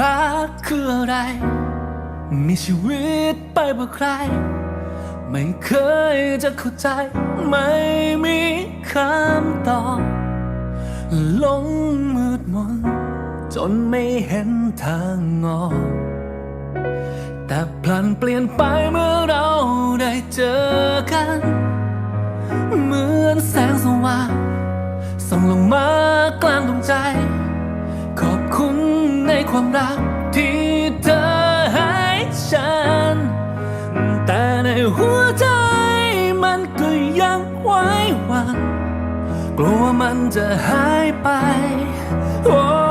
รักคืออะไร มีชีวิตไปเพื่อใคร ไม่เคยจะเข้าใจ ไม่มีคำตอบหลงมืดมน จนไม่เห็นทางออก แต่พลันเปลี่ยนไปเมื่อเราได้เจอกัน ความรักที่เธอให้ฉัน แต่ในหัวใจมันก็ยังไว้วัน กลัวมันจะหายไป โอ้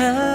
her